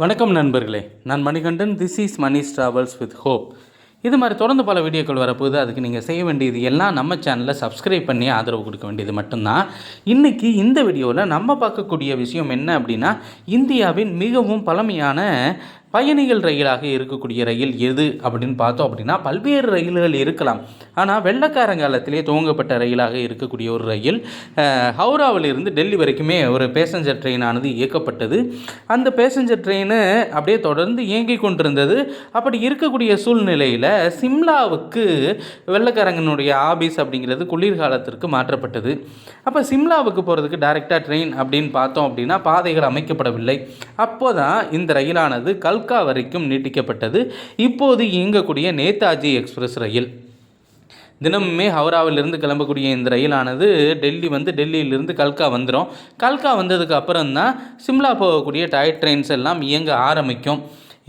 வணக்கம் நண்பர்களே. நான் Manikandan. This is Mani's travels with hope இது மாதிரி தொடர்ந்து பல வீடியோக்கள் வரப்போகுது. அதுக்கு நீங்கள் செய்ய வேண்டியது எல்லாம் நம்ம சேனலில் சப்ஸ்கிரைப் பண்ணி ஆதரவு கொடுக்க வேண்டியது மட்டும்தான். இன்றைக்கி இந்த வீடியோவில் நம்ம பார்க்கக்கூடிய விஷயம் என்ன அப்படின்னா இந்தியாவின் மிகவும் பழமையான பயணிகள் ரயிலாக இருக்கக்கூடிய ரயில் எது அப்படின்னு பார்த்தோம் அப்படின்னா பல்வேறு ரயில்கள் இருக்கலாம். ஆனால் வெள்ளக்காரங்காலத்திலே துவங்கப்பட்ட ரயிலாக இருக்கக்கூடிய ஒரு ரயில் ஹவுராவிலிருந்து டெல்லி வரைக்குமே ஒரு பேசஞ்சர் ட்ரெயினானது இயக்கப்பட்டது. அந்த பேசஞ்சர் ட்ரெயின் அப்படியே தொடர்ந்து இயங்கி கொண்டிருந்தது. அப்படி இருக்கக்கூடிய சூழ்நிலையில் சிம்லாவுக்கு வெள்ளக்காரங்கனுடைய ஆபீஸ் அப்படிங்கிறது குளிர்காலத்திற்கு மாற்றப்பட்டது. அப்போ சிம்லாவுக்கு போகிறதுக்கு டைரெக்டாக ட்ரெயின் அப்படின்னு பார்த்தோம் அப்படின்னா பாதைகள் அமைக்கப்படவில்லை. அப்போ தான் இந்த ரயிலானது கல்கா வரைக்கும் நீட்டிக்கப்பட்டது. இப்போது இயங்கக்கூடிய நேதாஜி எக்ஸ்பிரஸ் ரயில். தினமுமே ஹவுராவிலிருந்து கிளம்பக்கூடிய இந்த ரயிலானது டெல்லி வந்து டெல்லியிலிருந்து கல்கா வந்துடும் கல்கா வந்ததுக்கு அப்புறம் தான் சிம்லா போகக்கூடிய டயர் ட்ரெயின்ஸ் எல்லாம் இயங்க ஆரம்பிக்கும்.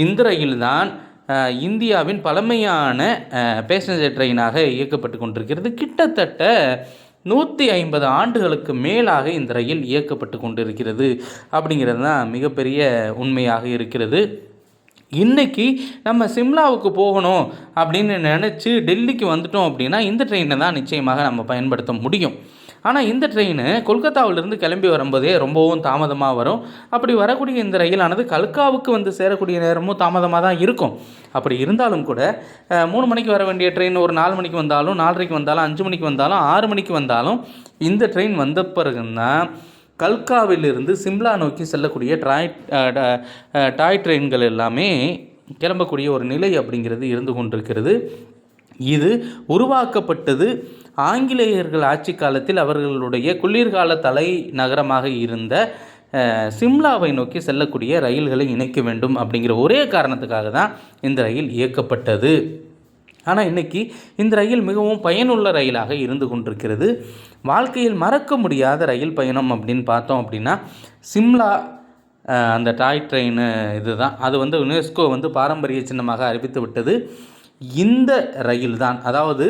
இந்த ரயில் தான் இந்தியாவின் பழமையான பேசஞ்சர் ட்ரெயினாக இயக்கப்பட்டு கொண்டிருக்கிறது. கிட்டத்தட்ட நூற்றி ஐம்பது ஆண்டுகளுக்கு மேலாக இந்த ரயில் இயக்கப்பட்டு கொண்டிருக்கிறது. அப்படிங்கிறது தான் மிகப்பெரிய உண்மையாக இருக்கிறது. இன்னைக்கு நம்ம சிம்லாவுக்கு போகணும் அப்படின்னு நினச்சி டெல்லிக்கு வந்துட்டோம் அப்படின்னா இந்த ட்ரெயினை தான் நிச்சயமாக நம்ம பயன்படுத்த முடியும். ஆனால் இந்த ட்ரெயின் கொல்கத்தாவிலிருந்து கிளம்பி வரும்போதே ரொம்பவும் தாமதமாக வரும். அப்படி வரக்கூடிய இந்த ரயிலானது கல்காவுக்கு வந்து சேரக்கூடிய நேரமும் தாமதமாக தான் இருக்கும். அப்படி இருந்தாலும் கூட மூணு மணிக்கு வர வேண்டிய ட்ரெயின் ஒரு நாலு மணிக்கு வந்தாலும் நாலரைக்கு வந்தாலும் அஞ்சு மணிக்கு வந்தாலும் ஆறு மணிக்கு வந்தாலும் இந்த ட்ரெயின் வந்த பிறகுதான் கல்காவிலிருந்து சிம்லா நோக்கி செல்லக்கூடிய ட்ராய் டாய் ட்ரெயின்கள் எல்லாமே கிளம்பக்கூடிய ஒரு நிலை அப்படிங்கிறது இருந்து கொண்டிருக்கிறது. இது உருவாக்கப்பட்டது ஆங்கிலேயர்கள் ஆட்சி காலத்தில் அவர்களுடைய குளிர்கால தலைநகரமாக இருந்த சிம்லாவை நோக்கி செல்லக்கூடிய ரயில்களை இணைக்க வேண்டும் அப்படிங்கிற ஒரே காரணத்துக்காக தான் இந்த ரயில் இயக்கப்பட்டது. ஆனால் இன்றைக்கி இந்த ரயில் மிகவும் பயனுள்ள ரயிலாக இருந்து கொண்டிருக்கிறது. வாழ்க்கையில் மறக்க முடியாத ரயில் பயணம் அப்படின்னு பார்த்தோம் அப்படின்னா சிம்லா அந்த டாய் ட்ரெயின் இதுதான். அது வந்து யுனெஸ்கோ வந்து பாரம்பரிய சின்னமாக அறிவித்து விட்டது. இந்த ரயில் தான். அதாவது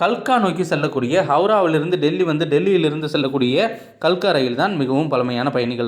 கல்கா நோக்கி செல்லக்கூடிய ஹவுராவிலிருந்து டெல்லி வந்து டெல்லியிலிருந்து செல்லக்கூடிய கல்கா ரயில் தான் மிகவும் பழமையான பயணிகள்